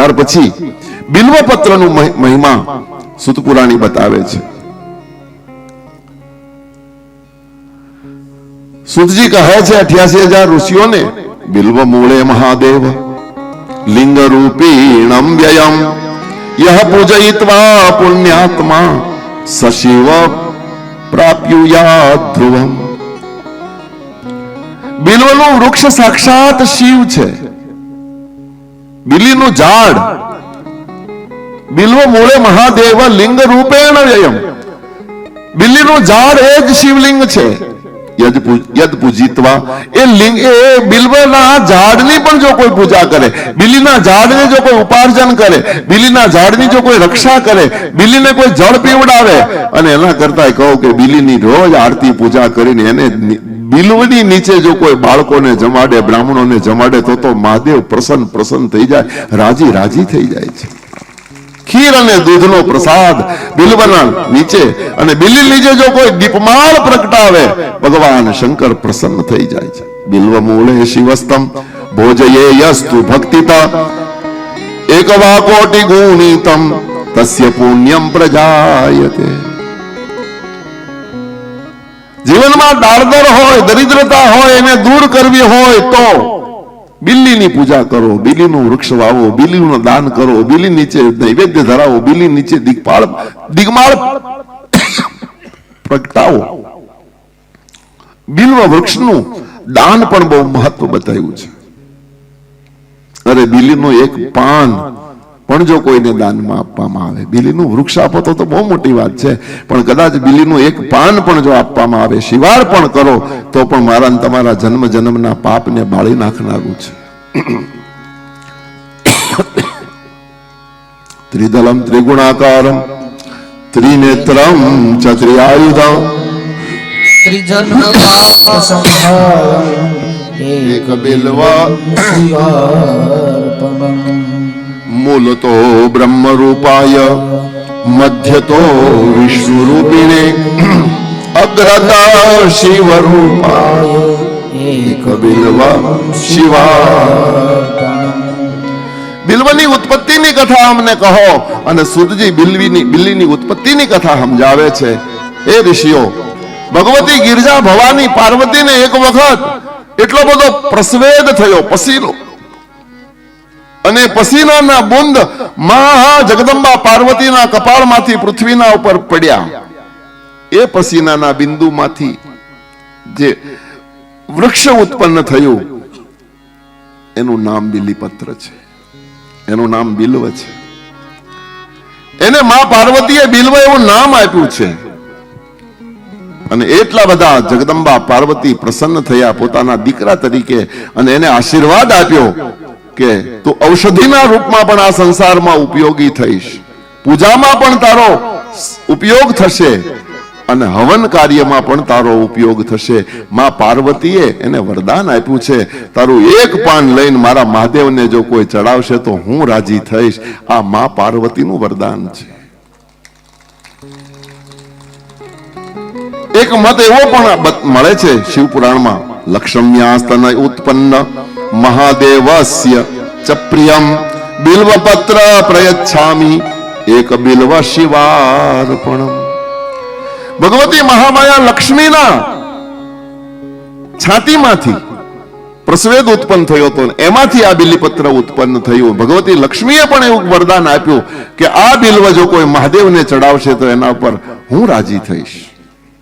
ત્યાર પછી બિલ્વપત્રનું મહિ- મહિમા સુતપુરાણી બતાવે છે. સુતજી કહે છે, અઠ્યાસી હજાર ઋષિઓને બિલ્વ મૂળે મહાદેવ. લિંગ રૂપીણમ વ્યયમ. યહ પૂજયિત્વા પુણ્યાત્મા સશિવ પ્રાપ્યુયા ધ્રુવમ. બિલ્વનું વૃક્ષ સાક્ષાત શિવ છે. બિલીનું ઝાડ. બિલ્વ મૂળે મહાદેવ લિંગ રૂપેણ વ્યયમ. બિલીનું ઝાડ એ જ શિવલિંગ છે. યદ પૂજિતવા. એ લિંગ, એ બિલ્વના ઝાડની પણ જો કોઈ પૂજા કરે, બિલીના ઝાડને જો કોઈ ઉપાર્જન કરે, બિલીના ઝાડની જો કોઈ રક્ષા કરે, બિલીને કોઈ જળ પીવડાવે, અને એના કરતા કહો કે બિલીની રોજ આરતી પૂજા કરીને એને બિલ્વની નીચે જો કોઈ બાળકોને જમાડે, બ્રાહ્મણોને જમાડે, તો તો મહાદેવ પ્રસન્ન પ્રસન્ન થઈ જાય, રાજી રાજી થઈ જાય છે. ખીર અને દૂધનો પ્રસાદ બિલવના નીચે અને બિલી નીચે જો કોઈ દીપમાળ પ્રગટાવે, ભગવાન શંકર પ્રસન્ન થઈ જાય છે. બિલ્વ મૂળે શિવસ્તમ ભોજયે યસ્તુ ભક્તિતા, એકવા કોટી ગુણિતમ, તસ્ય પુણ્યમ પ્રજાયતે. જીવનમાં દાળદર હોય, દરિદ્રતા હોય, એને દૂર કરવી હોય તો બિલ્લીની પૂજા કરો, બિલીનું વૃક્ષ વાવો, બિલીનું દાન કરો, બિલી નીચે નૈવેદ્ય ધરાવો, બિલી નીચે દિગપાળ, દિગમાળ પ્રગટાવો. બિલવા વૃક્ષનું દાન પણ બહુ મહત્વ બતાવ્યું છે. અરે બિલીનું એક પાન પણ જો કોઈને દાનમાં આપવામાં આવે. બિલીનું વૃક્ષ આપો તો તો બહુ મોટી વાત છે. પણ કદાચ બિલીનું એક પાન પણ જો આપવામાં આવે શિવાર પણ કરો તો પણ મારા ને તમારા જન્મ જન્મના પાપને બાળી નાખનારું છે. ત્રિદલમ ત્રિગુણાકારમ ત્રિનેત્રમ ચ ત્રિઆયુધમ ત્રિજન પાપ સંહારમ એક બિલવા. શિવાર્પણમ. મૂલતો બ્રહ્મરૂપાય મધ્યતો વિષ્ણુરૂપિણે અગ્રતા શિવરૂપાય એક બિલવા શિવા બિલ્વની ઉત્પત્તિની કથા અમને કહો અને સુરજી બિલ્વીની બિલ્લીની ઉત્પત્તિની કથા સમજાવે છે. એ ઋષિઓ, ભગવતી ગિરજા ભવાની પાર્વતીને એક વખત એટલો બધો પ્રસવેદ થયો, પસીનો અને પસીનાના બુંદ મહા જગદંબા પાર્વતીના કપાળમાંથી પૃથ્વીના ઉપર પડ્યા. એ પસીનાના બિંદુમાંથી જે વૃક્ષ ઉત્પન્ન થયું, એનું નામ બિલીપત્ર છે. એનું નામ બિલ્વ છે. એને મા પાર્વતીએ બિલ્વ એવું નામ આપ્યું છે. અને એટલા બધા જગદંબા પાર્વતી પ્રસન્ન થયા પોતાના દીકરા તરીકે અને એને આશીર્વાદ આપ્યો. કે તું ઔષધિના રૂપમાં પણ આ સંસારમાં ઉપયોગી થઈશ. પૂજામાં પણ તારો ઉપયોગ થશે અને હવન કાર્યમાં પણ તારો ઉપયોગ થશે. માં પાર્વતીએ એને વરદાન આપ્યું છે, તારું એક પાન લઈને મારા મહાદેવને જો કોઈ ચડાવશે તો હું રાજી થઈશ. આ માં પાર્વતીનું વરદાન છે. એક મત એવો પણ મળે છે શિવ પુરાણમાં લક્ષ્મ્યાસ્તન ઉત્પન્ન. મહાદેવસ્ય ચ પ્રિયમ બિલ્વપત્ર પ્રયચ્છામિ એક બિલ્વ શિવાર્પણમ ભગવતી મહામાયા લક્ષ્મીના છાતીમાંથી પ્રસવેદ ઉત્પન્ન થયો હતો એમાંથી આ બિલીપત્ર ઉત્પન્ન થયું ભગવતી લક્ષ્મીએ પણ એવું વરદાન આપ્યું કે આ બિલ્વ જો કોઈ મહાદેવને ચડાવશે તો એના પર હું રાજી થઈશ।